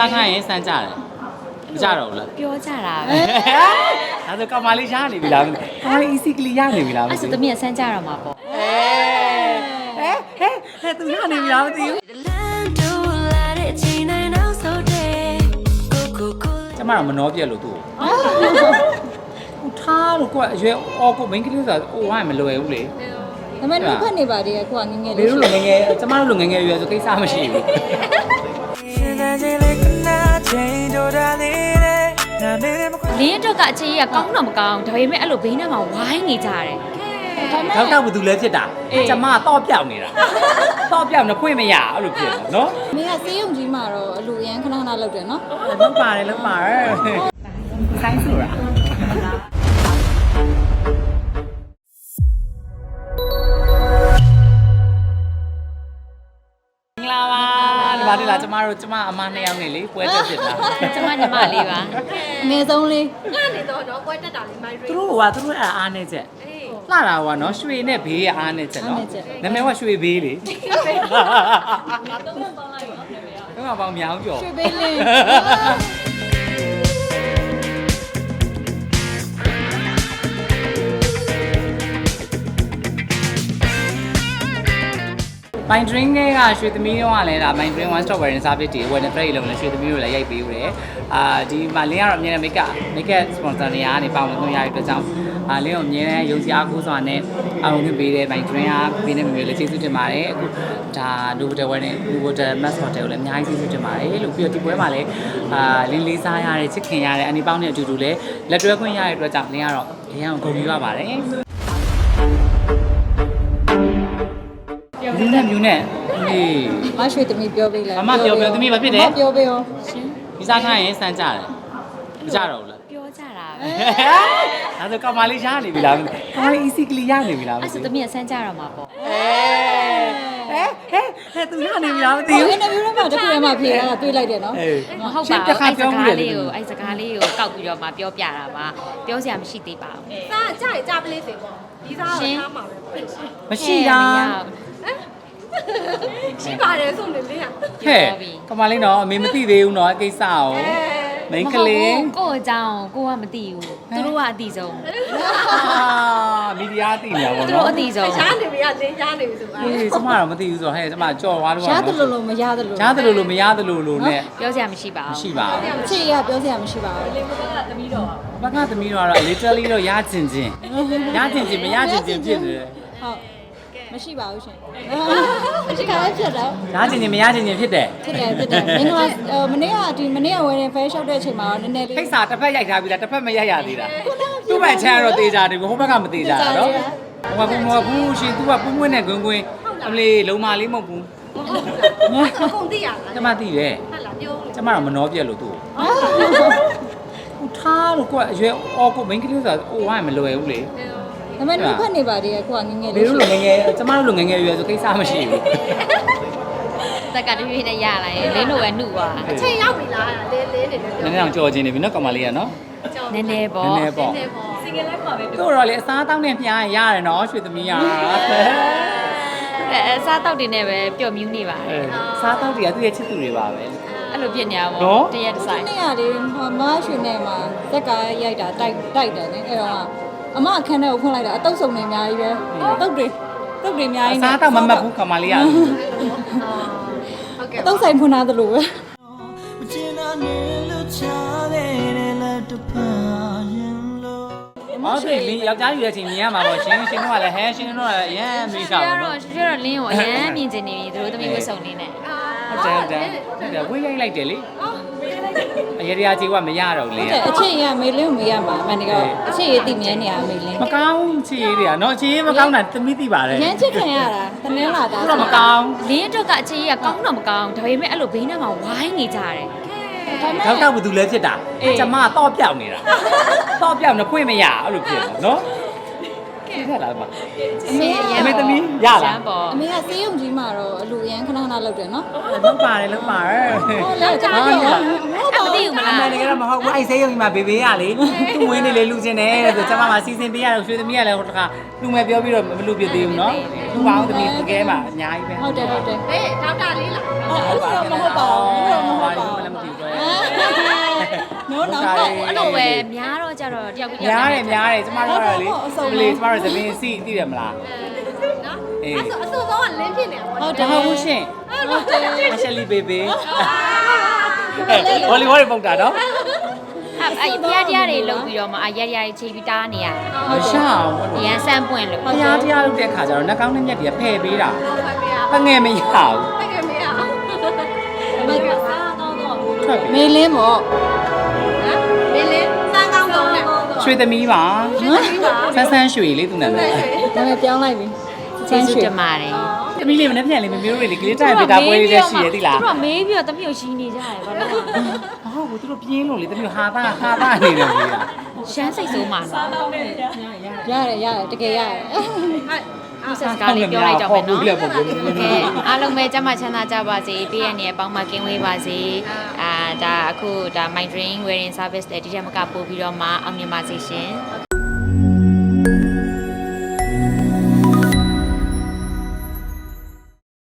စားခိုင်းရင်စမ်းကြတယ်မကြတော့ဘူးလားပြောကြတာပဲဒါဆိုကောင်မလေးရနေပြီလားကောင်မလေး easy ကလေးရနေပြီလားမအဲ့သိဆိုဘူးသမီးကစမ်းကြတော့မှာပေါ့ဟဲ့ဟဲ့ဟဲ့သူရနေပြီလားမသိဘူးကျမတော့မနှောပြက်လို့သူ့ကိုဟိုထားလို့ကိုကအရွယ်အော်ကို main ကလေးဆိုတာဟိုဝိုင်းမလွယ်ဘူးလေဒါပေမဲ့လူဖက်နေပါသေးတယ်ကိုကငငယ်လေလေးတို့လိုငယ်ငယ်ကျမတို့လိုငယ်ငယ်ရွယ်ဆိုကိစ္စမရှိဘူး လင်းအတွက်ကအချစ်ကြီးကကောင်းတော့မကောင်းဒါပေမဲ့အဲ့လိုဘေးနားမှာဝိုင်းနေကြတယ်ထောက်တော့ဘာသူလဲဖြစ်တာကျမတော့ပြောက်နေတာတော့ပြောက်နေဖွင့်မရအဲ့လိုဖြစ်နေနော်မင်းကစေးရုံကြီးမှာတော့အလူရန်ခဏခဏလောက်တယ်နော်လုံးပါတယ်လုံးပါတယ်ဆိုင်ဆိုတာ ဒီပါဒီလားကျမတို့ကျမအမနှစ်ယောက်နေလေပွဲတက်ဖြစ်တာကျမညီမလေးပါအငယ်ဆုံးလေးနေတော့တော့ကွဲတက်တာလေးမိုင်းသူတို့ကသူတို့အဲ့အားနေချက်လှတာကနော်ရွှေနဲ့ဘေးရအားနေချက်နော်နာမည်ကရွှေဘေးလေသုံးပေါင်းပေါင်းလိုက်ရောသုံးပေါင်းမြောင်းကျော်ရွှေပေးလ င်းမိုင် drink တွေကရွှေသမီးတို့ကလည်းဒါ mind drink one stop wearing service တွေ when free လုံးလည်းရွှေသမီးတို့လည်းရိုက်ပေးဦးတယ်အာဒီမှာလင်းကတော့အမြဲတမ်း make up make up sponsor နေရာကနေပါဝင်ခွင့်ရတဲ့အတွက်ကြောင့်အာလင်းကိုအမြဲတမ်းယုံကြည်အားကိုးစွာနဲ့အဝင်ခွင့်ပေးတဲ့ mind drink ကပေးနေမျိုးလေးကျေးဇူးတင်ပါတယ်အခုဒါ Novotel wear နဲ့ Novotel mass hotel ကိုလည်းအများကြီးကျေးဇူးတင်ပါတယ်လို့ပြီးတော့ဒီပွဲမှာလည်းအာလင်းလေးစားရတဲ့ချစ်ခင်ရတဲ့အနီပေါင်းနဲ့အတူတူလည်းလက်တွဲခွင့်ရတဲ့အတွက်ကြောင့်လင်းကတော့အရင်ကဂုဏ်ယူရပါတယ် လူနဲ့မျိုးနဲ့အေးမရွှေသမီးပြောပေးလိုက်မမပြောပြောသမီးဘာဖြစ်လဲမပြောပေးရောဒီစားခိုင်းရင်စမ်းကြတယ်မကြတော့ဘူးလားပြောကြတာပဲဒါဆိုကောင်မလေးရနေပြီလားကောင်မလေး easy ကလေးရနေပြီလားမအဲ့သိဆိုဘူးသမီးကစမ်းကြတော့မှာပေါ့ဟဲ့ဟဲ့ဟဲ့သူရနေပြီလားမသိဒီဘူးအင်တာဗျူးတော့မှတစ်ခုတည်းမှဖြေရတာတွေ့လိုက်တယ်နော်အေးမဟုတ်ပါတစ်ဘူးခါအဲ့စပြောကားမှုလေးလေကိုအဲ့စကားလေးကိုကောက်ပြီးတော့မှပြောပြတာပါပြောစရာမရှိသေးပါဘူးစားကြိုက်ကြပလေးစေပေါ့ဒီစားရှတော့င်းထားမှာပဲပေါ့ရှင်မရှိတာ ရှိပါတယ်ဆိုနေလေးอ่ะ ဟဲ့ကောင်မလေးနော်အမေမသိသေးဘူးနော်အကိစ္စကိုမိန်းကလေး ကိုယ့်အကြောင်းကိုကမသိဘူးသူတို့ကအတိဆုံး အာမီဒီယာသိနေရပါ သူတို့ တော့ အတိဆုံး ရှားနေပြီอ่ะလင်းရှားနေပြီဆိုပါ အေးကျမတော့မသိဘူးဆိုတော့ဟဲ့ကျမကြော်သွားလို့ ရတယ်လို့လို့မရတယ်လို့ ရတယ်လို့လို့မရတယ်လို့လို့နဲ့ ပြောစရာမရှိပါဘူး မရှိပါဘူး ချစ်ရပြောစရာမရှိပါဘူး ဘက်ကသမီးတော့ကတော့ literally တော့ရကျင်ချင်းရကျင်ချင်းမရကျင်ချင်းဖြစ်နေတယ် ဟုတ် မရှိပါဘူးရှင်မရှိခါလည်းဖြစ်တော့ရကျင်ချင်းမရကျင်ချင်းဖြစ်တယ်ဖြစ်တယ်ဖြစ်တယ်မင်္ဂလာဟိုမနေ့ကဒီမနေ့ကဝယ်ရင်ဖဲလျှောက်တဲ့အချိန်မှာတော့နည်းနည်းလေးခိတ်စာတစ်ဖက်ရိုက်ထားပြီးလားတစ်ဖက်မရိုက်ရသေးတာသူ့ဘက်ချမ်းကတော့တေးကြတယ်ဟိုဘက်ကမတေးကြတာနော်ဟိုကဘူးမဘူးရှင်သူကပူးမွေးနဲ့ဂွင်းဂွင်းအမလေးလုံးမလေးမဟုတ်ဘူးအကုန်သိရလားကျမသိတယ်ဟုတ်လားပြောလေကျမတော့မနှောပြက်လို့သူ့ကိုဟိုထားလို့ကိုကအရွယ်အော်ကို main ကလေးဆိုတာဟိုဝိုင်းမလွယ်ဘူးလေ ဒါပေမဲ့လူဖက်နေပါသေးတယ်ကိုကငငယ်လေလေးတို့လိုငယ်ငယ်ကျမတို့လိုငယ်ငယ်ရွယ်ဆိုကိစ္စမရှိဘူးတက်ကတည်းကနဲ့ရလာရင်လင်းတို့ပဲနှုတ်သွားအချိန်ရောက်ပြီလားလင်းလင်းနေတယ်နည်းနည်းအောင်ကြော်ချင်းနေပြီနော်ကောင်မလေးကနော်နည်းနည်းပေါ့နည်းနည်းပေါ့နေပေါ့စင်ကယ်လိုက်ပါပဲသူ့တော့လေအစားတောင်းနဲ့ပြားရင်ရတယ်နော်ရွှေသမီးရအဲစားတောက်တင်နဲ့ပဲပျော်မြူးနေပါတယ်စားတောက်တွေကသူ့ရဲ့ချစ်သူတွေပါပဲ အဲ့လိုဖြစ်နေရပါနော် ဘောတရက်တစ်ဆိုင်နေ့ကလေမရွှေနဲ့မှာဇက်ကရိုက်တာတိုက်တိုက်တယ်လေအဲ့တော့ အမအခန်းထဲကိုဖွင့်လိုက်တာအတုပ်စုံနေအများကြီးပဲတုပ်တွေတုပ်တွေအများကြီးအစားတောက်မမှတ်ဘူးကောင်မလေးကဟုတ်ကဲ့အတုပ်ဆိုင်ဖွင့်ထားသလိုပဲဟောဒီလင်းယောက်ျားယူတဲ့အချိန်မြင်ရမှာပေါ့ရှင်ရှင်တို့ကလည်းဟဲရှင်တို့ကလည်းရမ်းမိတာကျွပေါ့န်နော်တော်ကျွတော်လင်းကိုအရန်မြင်ချင်နေပြီသူတို့သမီးဝတ်စုံလေးနဲ့ဟုတ်တယ်ဟုတ်တယ်ဟုတ်တယ်ဝေးရိုက်လိုက်တယ်လေ အရေရာကြီးကမရတော့ဘူးဟုလေတ်တယ်အချစ်ရမေလင်းကိုမေးရမှာအမှန်တကယ်အချစ်ရတည်မြဲနေရမေလင်းမကောင်းချစ်ရေးတွေကနော်ချစ်ရေးမကောင်းတာသမီးသိပါတယ်ရမ်းချစ်ခံရတာတနင်္လာသားသူတော့မကောင်းလင်းအတွက်ကအချစ်ကြီးကကောင်းတော့မကောင်းဒါပေမဲ့အဲ့လိုဘေးနားမှာဝိုင်းနေကြတယ်ထောက်တော့ဘာသူလဲဖြစ်တာကျမတော့ပြောက်နေတာတော့ပြောက်နေဖွင့်မရအဲ့လိုဖြစ်နေနော်ဖြစ်ရလားပါအမေကအမေသမီးရလားပေါ့အမေကစေးရုံကြီးမှာတော့အလူရန်ခဏခဏလောက်တယ်နော်လုံးပါတယ်လုံးပါတယ်ဟုတ်လဲကျွန်တော်ပြော သိဘူးမလား အမှန်တကယ်တော့မဟုတ်ဘူးအဲ့ဆေးရုံကြီးမှာဘေဘေးကလေသူ့ဝင်းနေလေလူချင်းတယ်တဲ့ဆိုကျမမှာစီစဉ်ပေးရတော့ရွှေသမီးကလည်းဟိုတခါလူမဲ့ပြောပြီးတော့မလူပြသေးဘူးနော်လူပေါင်းသမီးတကယ်မှာအများကြီးပဲဟုတ်တယ်ဟုတ်တယ်ဟေးဒေါက်တာလေးလားအဲ့ဒါမဟုတ်ပါဘူးအဲ့ဒါမဟုတ်ပါဘူးလည်းမသိဘူး နော်နော်ဟုတော့တ်အဲ့လိုပဲ များတော့ကြတော့တယောက်ပြီးတယောများက်တယ်များတယ်ကျမတို့ကတော့လေအစုံပဲလေကျမတို့သမီးစီသိတယ်မလား နော်အေး အဲ့ဆိုအဆိုဆုံးကလင်းဖြစ်နေပါဟုတ်တတယ် ဟုတ်ဘူးရှင်ဟုတ်တယ် အရှယ်လီဘေဘေ ဟောလီဝါရီပုတ်တာနော်အဲ့အဲ့ဖျားတရားတွေလုပ်ပြီးတော့မှအရက်ရရချိန်ပြီးတားနေရမရှောင်းရန်ဆန်းပွင့်လို့ဘုရားတရားလုပ်တဲ့ခါကျတော့နှာကောင်းနဲ့မျက်တွေကဖယ်ပေးတာဟုတ်ပါဗျာပငယ်မရဘူးတကယ်မရအောင်ထွက်ပြီမေးလင်းပေါ့နော်လင်းလင်းစမ်းကောင်းဆုံးနဲ့ရွှေသမီးပါပြီးပါဆန်းဆန်းရွှေလေးသူနာမည်ဒါပေမဲ့ပြောင်းလိုက်ပြီကျေးဇူးတင်ပါတယ် သမီးလေးမနေ့ပြန်လေးမမျိုးတွေလေကလေးတိုင်ပေးတာပွဲလေးလည်းရှိရသေးလားသူတို့မေးပြီးတော့တမျိုးရှိနေကြတယ်ဘာလို့ဟုတ်ဘူးသူတို့ပြင်းလို့လေသမီးဟာသားဟာသားနေတယ်ကြီးอ่ะရှမ်းစိတ်ဆိုးမှာနော်ရတယ်ရတယ်တကယ်ရတယ်ဒီစကားလေးပြောလိုက်တော့မယ်နော်ဟုတ်ပြီလေပေါ့ဘူးကဲအားလုံးပဲကျမ်းမချမ်းသာကြပါစေပေးရနေအပေါင်းမကင်းဝေးပါစေအာဒါအခုဒါ my dream wearing service တဲ့ဒီထက်မကပို့ပြီးတော့မှအောင်မြင်ပါစေရှင်